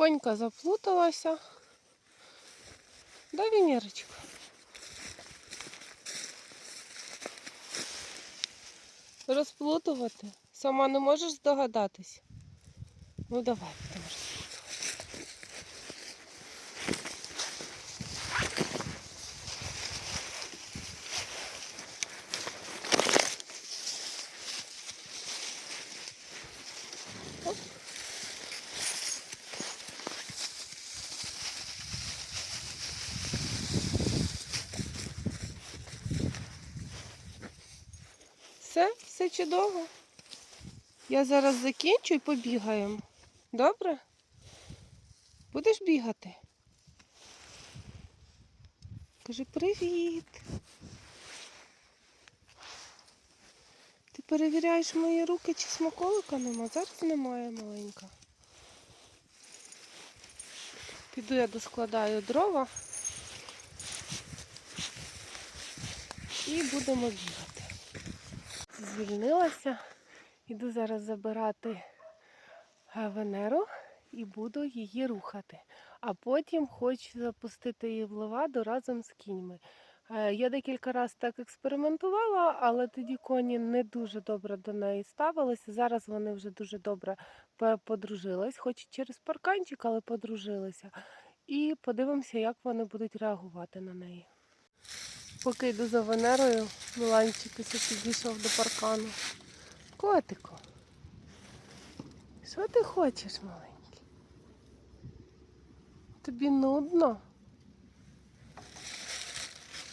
Понька заплуталася. Да, Венерочка? Розплутувати? Сама не можеш здогадатись? Ну давай, будемо розплутувати. Оп. Все, чудово. Я зараз закінчу і побігаємо. Добре? Будеш бігати? Кажи привіт. Ти перевіряєш мої руки, чи смаколика нема? Зараз немає маленька. Піду я доскладаю дрова і будемо бігати. Звільнилася. Іду зараз забирати е, Венеру і буду її рухати. А потім хочу запустити її в леваду разом з кіньми. Е, Я декілька разів так експериментувала, але тоді коні не дуже добре до неї ставилися. Зараз вони вже дуже добре подружились, хоч і через парканчик, але подружилися. І подивимося, як вони будуть реагувати на неї. Поки йду за Венерою, Миланчик ось підійшов до паркану. Котику. Що ти хочеш, маленький? Тобі нудно?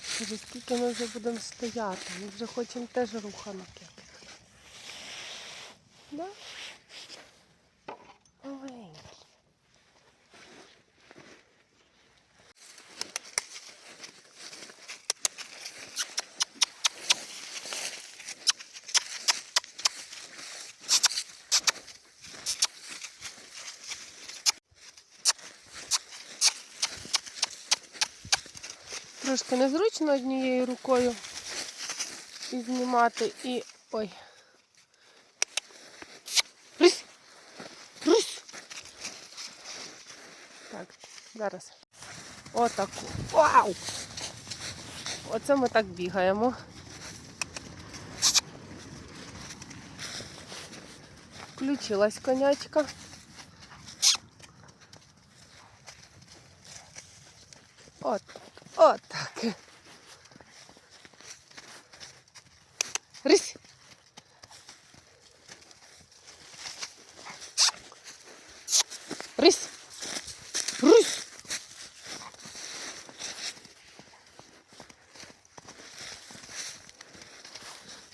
Скажи, скільки ми вже будемо стояти? Ми вже хочемо теж руханки. Да? Маленький. Трошки незручно однією рукою і знімати і. Ой. Рись! Рись! Так, зараз. Отаку. Вау! Оце ми так бігаємо. Включилась конячка. От, от так. Рись. Рись. Рись.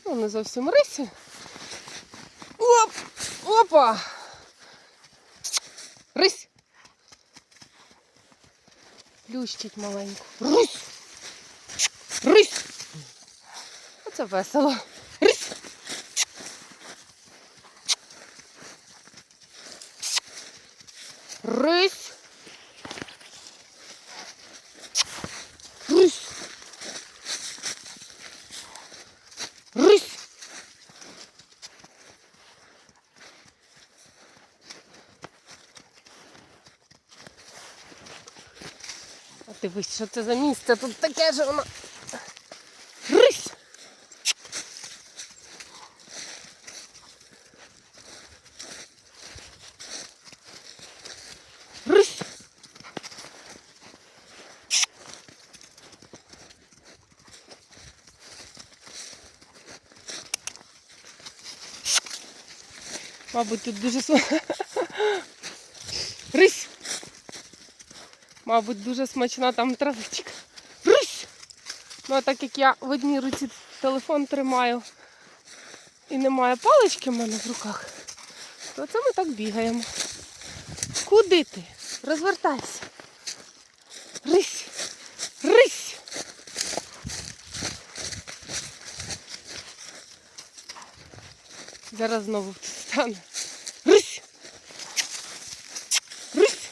Ну, не зовсім рисі. Оп! Опа! Рись! Плющить маленьку. Рись! Рись! Оце весело. Рись! Рись! Рись! А дивись, що це за місце? Тут таке ж воно. Рись! Рись! Мабуть, тут дуже Рись! Мабуть, дуже смачна там травичка. Рись! Ну, а так як я в одній руці телефон тримаю і немає палички в мене в руках, то це ми так бігаємо. Куди ти? Розвертайся. Рись! Рись! Зараз знову стан. Русь! Русь!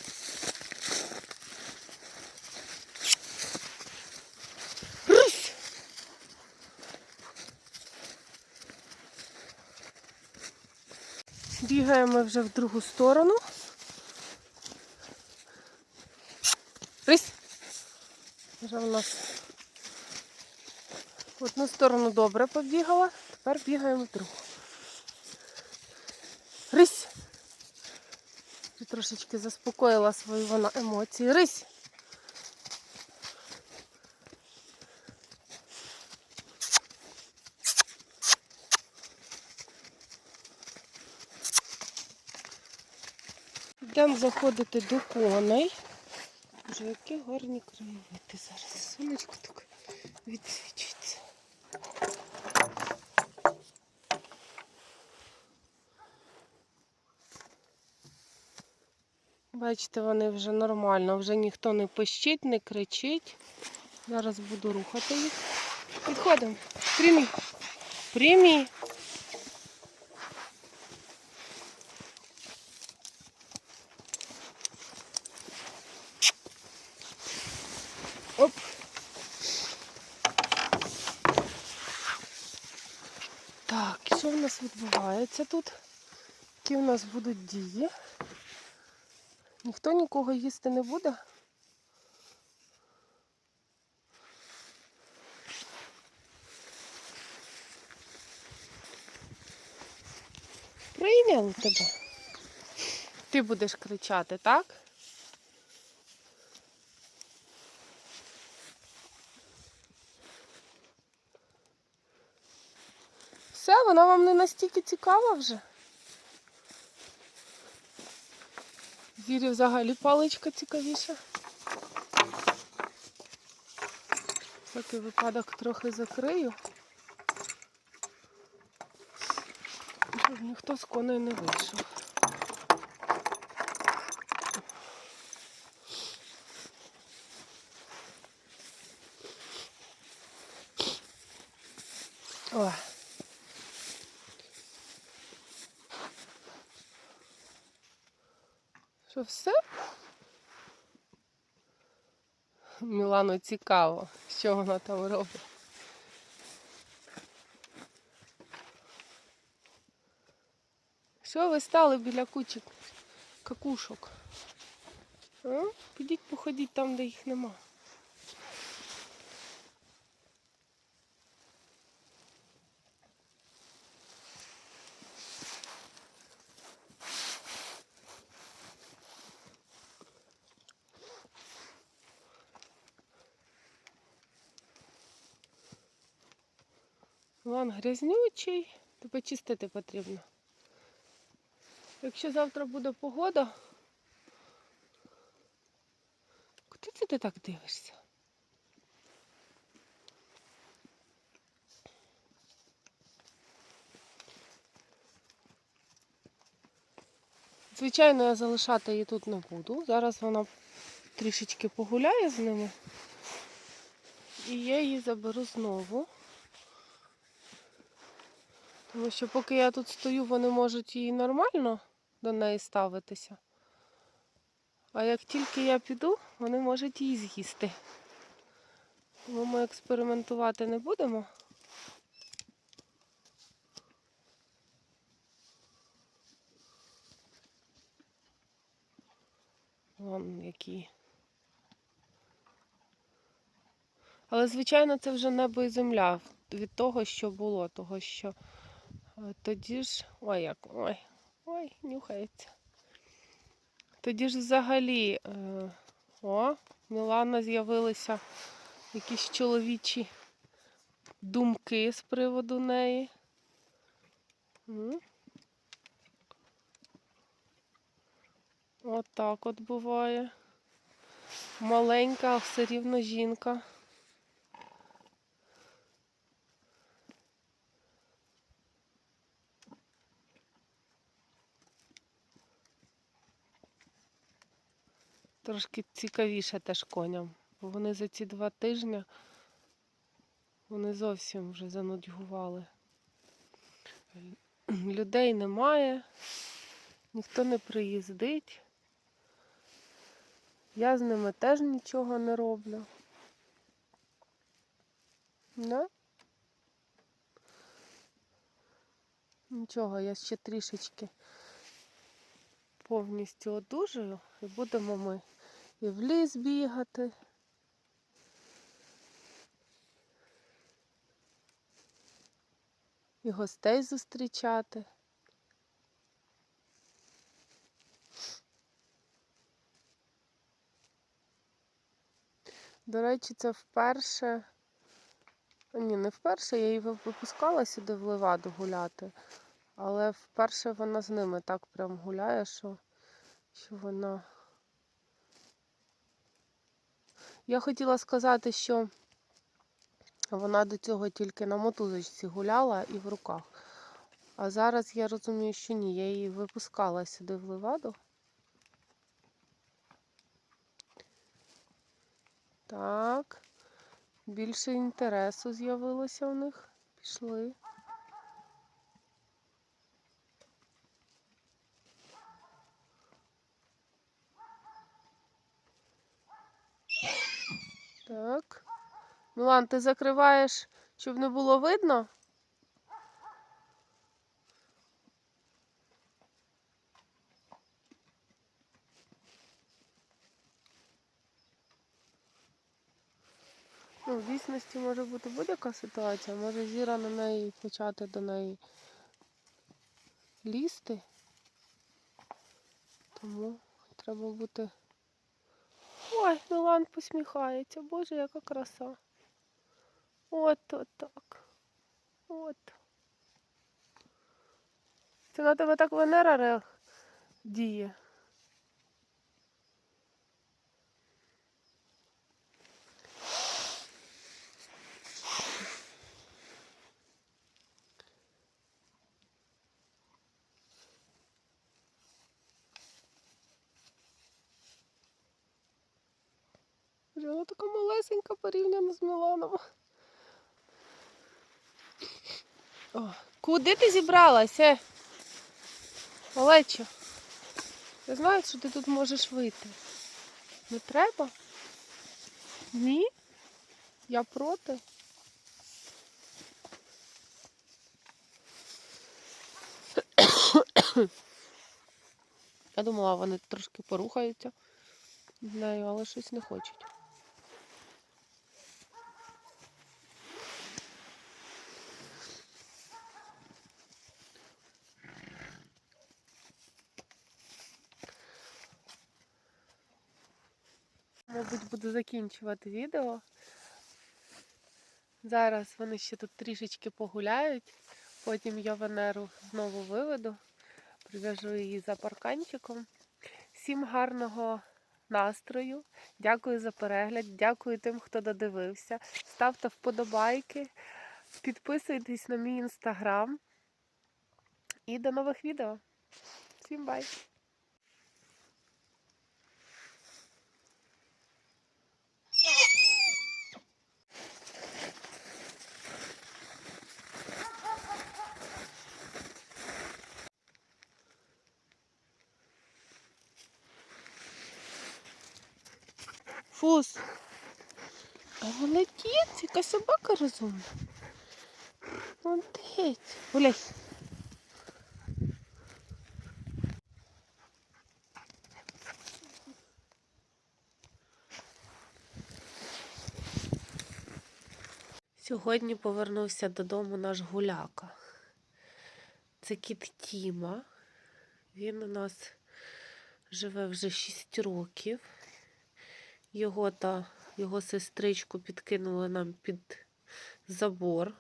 Русь! Бігаємо вже в другу сторону. Русь! Вже у нас в одну сторону добре побігала, тепер бігаємо в другу. Трошечки заспокоїла свої вона емоції. Рись! Йдемо заходити до коней. Боже, які гарні краєвиди зараз. Сонечко так відсвічується. Бачите, вони вже нормально, вже ніхто не пищить, не кричить. Зараз буду рухати їх. Підходимо. Прямі. Прямі. Так, що в нас відбувається тут? Які в нас будуть дії? Ніхто нікого їсти не буде? Прийняли тебе. Ти будеш кричати, так? Все, вона вам не настільки цікава вже. Зірі взагалі паличка цікавіша. Такий випадок трохи закрию. Щоб ніхто з коней не вийшов. Ой. Що все? Мілану цікаво, що вона там робить. Що ви стали біля кучок какушок? А? Підіть походіть там, де їх нема. Вон грязнючий, тебе чистити потрібно. Якщо завтра буде погода, куди це ти так дивишся? Звичайно, я залишати її тут не буду. Зараз вона трішечки погуляє з ними. І я її заберу знову. Тому що поки я тут стою, вони можуть її нормально до неї ставитися. А як тільки я піду, вони можуть її з'їсти. Тому ми експериментувати не будемо. Вон які. Але, звичайно, це вже небо і земля від того, що було, того що тоді ж. Ой, як. Ой, ой, нюхається. Тоді ж взагалі, е, о, Мілана з'явилися якісь чоловічі думки з приводу неї. М. От от буває. Маленька, все рівно жінка. Трошки цікавіше теж коням. Бо вони за ці два тижні вони зовсім вже занудьгували. Людей немає, ніхто не приїздить. Я з ними теж нічого не роблю. Да? Нічого, я ще трішечки повністю одужаю і будемо ми і в ліс бігати. І гостей зустрічати. До речі, це вперше, ні, не вперше, я її випускала сюди в Леваду гуляти, але вперше вона з ними так прям гуляє, що, що вона я хотіла сказати, що вона до цього тільки на мотузочці гуляла і в руках. А зараз я розумію, що ні, я її випускала сюди в Леваду. Так. Більше інтересу з'явилося у них. Пішли. Так. Мілан, ти закриваєш, щоб не було видно? Ну, в дійсності може бути будь-яка ситуація. Може зіра на неї почати до неї лізти. Тому треба бути. Ой, Мілан посміхається. Боже, яка краса. От так. От. Це на тебе так Венера діє. Боже, Вона така малесенька порівняно з Міланом. О, куди ти зібралася? Олечо, я знаю, що ти тут можеш вийти. Не треба? Ні? Я проти. Я думала, вони трошки порухаються з нею, але щось не хочуть. Мабуть, буду закінчувати відео. Зараз вони ще тут трішечки погуляють, потім я Венеру знову виведу, прив'яжу її за парканчиком. Всім гарного настрою. Дякую за перегляд, дякую тим, хто додивився. Ставте вподобайки, підписуйтесь на мій інстаграм. І до нових відео. Всім бай! Фус. А молодець, яка собака розумна. Молодець. Гуляй. Сьогодні повернувся додому наш гуляка. Це кіт Тіма. Він у нас живе вже 6 років. Його та його сестричку підкинули нам під забор,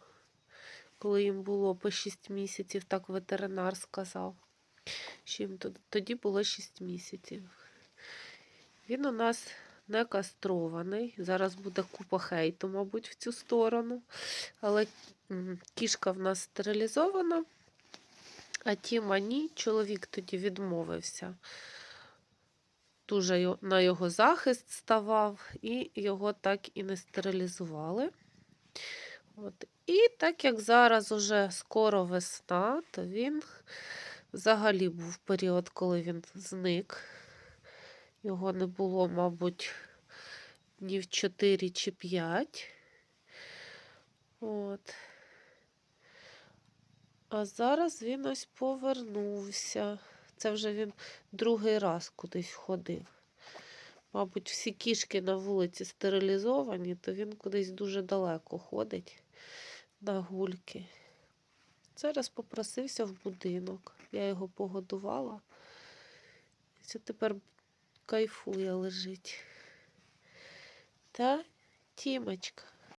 коли їм було по 6 місяців, так ветеринар сказав, що їм тоді було 6 місяців. Він у нас не кастрований. Зараз буде купа хейту, мабуть, в цю сторону. Але кішка в нас стерилізована, а Тіма ні, чоловік тоді відмовився дуже на його захист ставав, і його так і не стерилізували. От. І так як зараз уже скоро весна, то він взагалі був період, коли він зник. Його не було, мабуть, днів 4 чи 5. От. А зараз він ось повернувся. Це вже він другий раз кудись ходив. Мабуть, всі кішки на вулиці стерилізовані, то він кудись дуже далеко ходить на гульки. Зараз попросився в будинок. Я його погодувала. Це тепер кайфує лежить. Та, Тімочка.